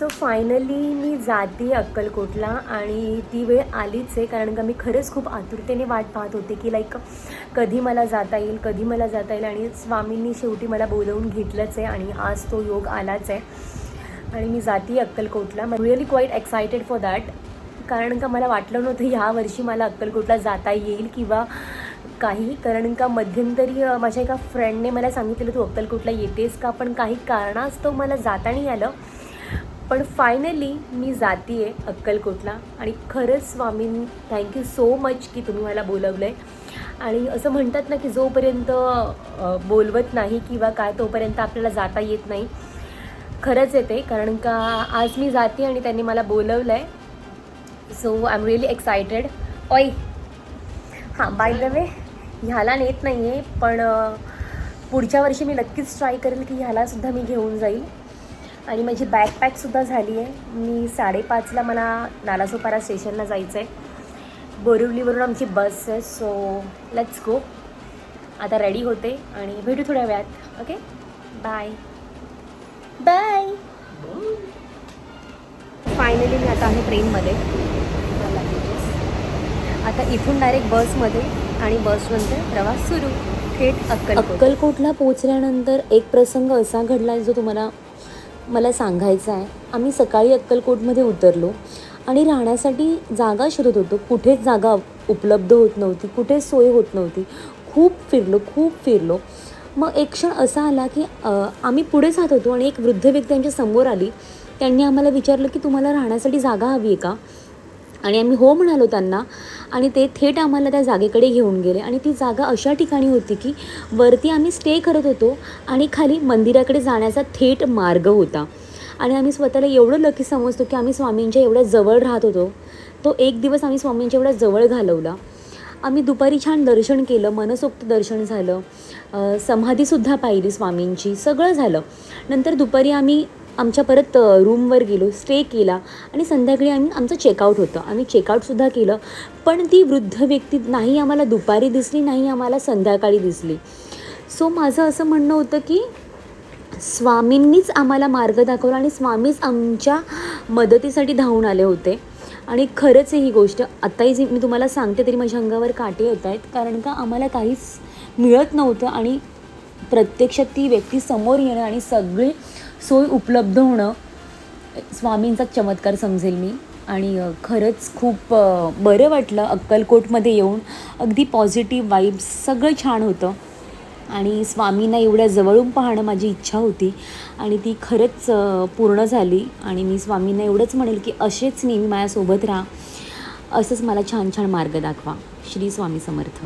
So finally मी जाते अक्कलकोटला आणि ती वेळ आलीच आहे. कारण का मी खरंच खूप आतुरतेने वाट पाहत होते की लाईक कधी मला जाता येईल कधी मला जाता येईल. आणि स्वामींनी शेवटी मला बोलवून घेतलंच आहे आणि आज तो योग आलाच आहे. आणि मी जाते अक्कलकोटला. Really quite excited for that कारण का मला वाटलं नव्हतं ह्या वर्षी मला अक्कलकोटला जाता येईल किंवा काही. कारण का मध्यंतरी माझ्या एका फ्रेंडने मला सांगितलं तू अक्कलकोटला येतेस का? पण काही कारणास्तव मला जाता नाही आलं. पण फायनली मी जाते आहे अक्कलकोटला. आणि खरंच स्वामी थँक्यू सो मच की तुम्ही मला बोलवलं आहे आणि असं म्हणतात ना की जोपर्यंत बोलवत नाही किंवा काय तोपर्यंत आपल्याला जाता येत नाही. खरंच येते कारण का आज मी जाते आणि त्यांनी मला बोलवलं आहे so I am really excited eye हां बाय द वे ह्याला नेत नाही आहे पण पुढच्या वर्षी मी नक्कीच ट्राय करेल की ह्यालासुद्धा मी घेऊन जाईल. आणि माझी बॅकपॅकसुद्धा झाली आहे. मी साडेपाचला मला नालासोपारा स्टेशनला जायचं आहे बोरिवलीवरून आमची बस आहे सो लेट्स गो आता रेडी होते आणि भेटू थोड्या वेळात ओके बाय बाय फायनली मी आता आहे ट्रेनमध्ये आता इथून डायरेक्ट बसमध्ये आणि बसनंतर प्रवास सुरू. थेट अक्कल अक्कलकोटला पोचल्यानंतर एक प्रसंग असा घडला आहे जो तुम्हाला मला सांगायचं आहे आम्ही सकाळी अक्कलकोटमध्ये उतरलो आणि राहण्यासाठी जागा शोधत होतो. कुठेच जागा उपलब्ध होत नव्हती कुठेच सोय होत नव्हती. खूप फिरलो खूप फिरलो. मग एक क्षण असा आला की आम्ही पुढे जात होतो आणि एक वृद्ध व्यक्ती आमच्यासमोर आली. त्यांनी आम्हाला विचारलं की तुम्हाला राहण्यासाठी जागा हवी आहे का? आणि आम्ही हो म्हणालो त्यांना. आणि ते थेट आम्हाला त्या जागेकडे घेऊन गेले. आणि ती जागा अशा ठिकाणी होती की वरती आम्ही स्टे करत होतो आणि खाली मंदिराकडे जाण्याचा थेट मार्ग होता. आणि आम्ही स्वतःला एवढं लकी समजतो की आम्ही स्वामींच्या एवढ्या जवळ राहत होतो. तो एक दिवस आम्ही स्वामींच्या एवढ्या जवळ घालवला. आम्ही दुपारी छान दर्शन केलं मनसोक्त दर्शन झालं. समाधीसुद्धा पाहिली स्वामींची. सगळं झालं. नंतर दुपारी आम्ही आमच्या परत रूमवर गेलो स्टे केला आणि संध्याकाळी आम्ही आमचं चेकआउट होतं. आम्ही चेकआउटसुद्धा केलं. पण ती वृद्ध व्यक्ती नाही आम्हाला दुपारी दिसली नाही आम्हाला संध्याकाळी दिसली. सो माझं असं म्हणणं होतं की स्वामींनीच आम्हाला मार्ग दाखवला आणि स्वामीच आमच्या मदतीसाठी धावून आले होते. आणि खरंच ही गोष्ट आत्ताही जी मी तुम्हाला सांगते तरी माझ्या अंगावर काटे येत आहेत. कारण का आम्हाला काहीच मिळत नव्हतं आणि प्रत्यक्षात ती व्यक्ती समोर येणं आणि सगळी सोय उपलब्ध होणं स्वामींचा चमत्कार समजेल मी. आणि खरंच खूप बरं वाटलं अक्कलकोटमध्ये येऊन. अगदी पॉझिटिव्ह वाईब्स सगळं छान होतं. आणि स्वामींना एवढ्या जवळून पाहणं माझी इच्छा होती. आणि ती खरंच पूर्ण झाली. आणि मी स्वामींना एवढंच म्हणेल की असेच नेहमी माझ्यासोबत राहा. असंच मला छान छान मार्ग दाखवा. श्री स्वामी समर्थ.